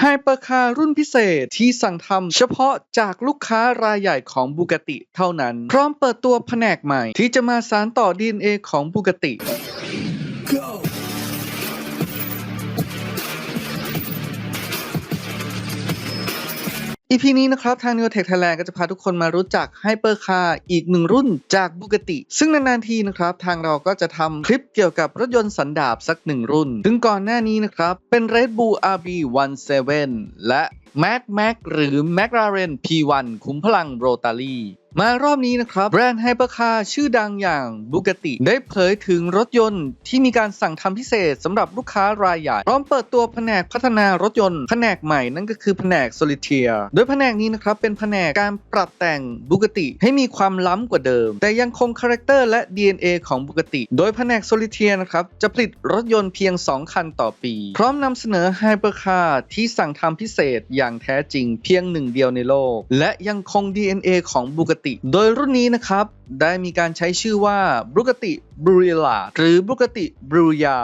ไฮเปอร์คาร์รุ่นพิเศษที่สั่งทำเฉพาะจากลูกค้ารายใหญ่ของบูกติเท่านั้น พร้อมเปิดตัวแผนกใหม่ที่จะมาสานต่อ DNA ของบูกติ อีพีนี้นะครับ ทาง Neo Tech Thailand ก็จะพาทุกคนมารู้จักไฮเปอร์คาอีกหนึ่งรุ่นจากบูกติ ซึ่งนานๆทีนะครับ ทางเราก็จะทำคลิปเกี่ยวกับรถยนต์สันดาบสักหนึ่งรุ่น ซึ่งก่อนหน้านี้นะครับ เป็น Red Bull RB17 และ Mad Max หรือ McLaren P1 คุ้มพลังโรตารี มารอบนี้นะครับแบรนด์ไฮเปอร์คาร์ชื่อดังอย่างบูกติได้เผยถึงรถยนต์ที่มีการสั่งทำพิเศษสำหรับลูกค้ารายใหญ่ พร้อมเปิดตัวแผนกพัฒนารถยนต์แผนกใหม่นั่นก็คือแผนก Solitaire โดยแผนกนี้นะครับเป็นแผนกการปรับแต่งบูกติให้มีความล้ำกว่าเดิม แต่ยังคงคาแรคเตอร์และ DNA ของบูกติโดยแผนก Solitaire นะครับจะผลิตรถยนต์เพียง 2 คันต่อปี พร้อมนำเสนอไฮเปอร์คาร์ที่สั่งทำพิเศษอย่างแท้จริงเพียงหนึ่งเดียวในโลก และยังคง DNA ของบูกติโดยรุ่นนี้นะครับ ได้มีการใช้ชื่อว่าบูกติบรูยาหรือบูกติบรูยา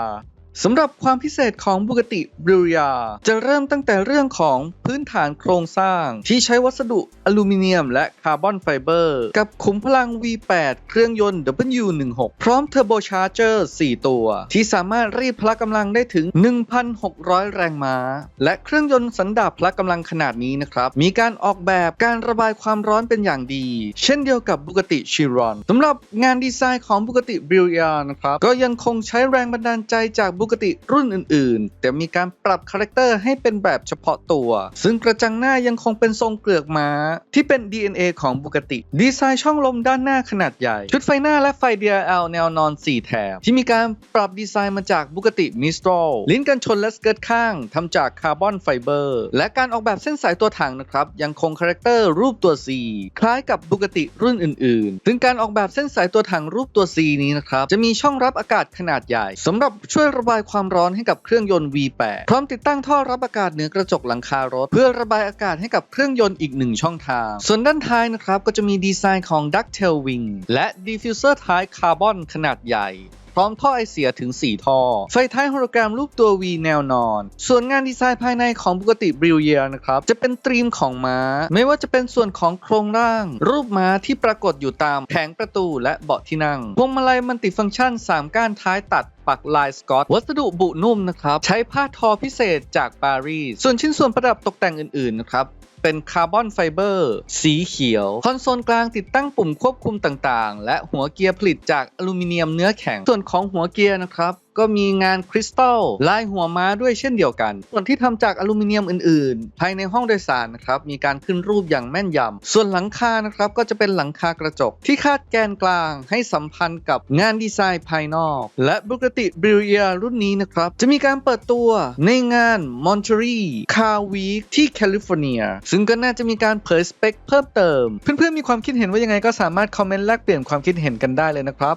สำหรับความพิเศษของบูกติบรูยา จะเริ่มตั้งแต่เรื่องของพื้นฐานโครงสร้าง ที่ใช้วัสดุอลูมิเนียมและคาร์บอนไฟเบอร์ กับขุมพลัง V8 เครื่องยนต์ W16 พร้อมเทอร์โบชาร์เจอร์ 4 ตัว ที่สามารถรีดพละกำลังได้ถึง 1,600 แรงม้า และเครื่องยนต์สันดาปพละกำลังขนาดนี้นะครับ มีการออกแบบการระบายความร้อนเป็นอย่างดี เช่นเดียวกับบุกติชิรอนสำหรับงานดีไซน์ของบุกติบริยานะครับก็ยังคงใช้แรงบันดาลใจจากบุกติรุ่นอื่นๆ แต่มีการปรับคาแรคเตอร์ให้เป็นแบบเฉพาะตัว ซึ่งกระจังหน้ายังคงเป็นทรงเกลือกม้า ที่เป็น DNA ของบุกติ ดีไซน์ช่องลมด้านหน้าขนาดใหญ่ ชุดไฟหน้าและไฟ DRL แนวนอน 4 แถบ ที่มีการปรับดีไซน์มาจากบุกติมิสโตรลิ้นกันชนและสเกิร์ตข้างทำจากคาร์บอนไฟเบอร์และการออกแบบเส้นสายตัวถังนะครับยังคงคาแรคเตอร์รูปตัว C คล้ายกับบุกติรุ่นอื่นๆ ซึ่งการออกแบบเส้นสายตัวถังรูปตัว C นี้นะครับจะมีช่องรับอากาศขนาดใหญ่สำหรับช่วยระบายายความร้อนให้กับเครื่องยนต์ V8 พร้อมติดตั้งท่อรับอากาศเหนือกระจกหลังคารถ เพื่อระบายอากาศให้กับเครื่องยนต์อีกหนึ่งช่องทาง ส่วนด้านท้ายนะครับก็จะมีดีไซน์ของ Ducktail Wing และดีฟิวเซอร์ท้ายคาร์บอนขนาดใหญ่ พร้อมท่อไอเสียถึง 4 ท่อ ไฟท้ายโฮโลแกรมรูปตัว V แนวนอน ส่วนงานดีไซน์ภายในของปกติบริวเยียนะครับ จะเป็นตรีมของม้า ไม่ว่าจะเป็นส่วนของโครงร่าง รูปม้าที่ปรากฏอยู่ตามแผงประตูและเบาะที่นั่งพวงมาลัยมันติฟังก์ชัน 3 ก้านท้ายตัดปักลายสกอต วัสดุบุนุ่มนะครับ ใช้ผ้าทอพิเศษจากปารีส ส่วนชิ้นส่วนประดับตกแต่งอื่นๆนะครับ เป็นคาร์บอนไฟเบอร์สีเขียว คอนโซลกลางติดตั้งปุ่มควบคุมต่างๆ และหัวเกียร์ผลิตจากอลูมิเนียมเนื้อแข็ง ส่วนของหัวเกียร์นะครับ ก็มีงานคริสตัลลายหัวม้าด้วยเช่นเดียวกัน ส่วนที่ทำจากอลูมิเนียมอื่นๆ ภายในห้องโดยสารนะครับมีการขึ้นรูปอย่างแม่นยำส่วนหลังคานะครับก็จะเป็นหลังคากระจก ที่คาดแกนกลางให้สัมพันธ์กับงานดีไซน์ภายนอก และปกติบริเ i ียรุ่นนี้นะครับจะมีการเปิดตัวในงาน Monterey Car Week ที่แคลิฟอร์เนียซึ่งก็น่าจะมีการเผยสเปคเพิ่มเติม เพื่อนๆมีความคิดเห็นว่ายังไงก็สามารถคอมเมนต์แลกเปลี่ยนความคิดเห็นกันได้เลยนะครับ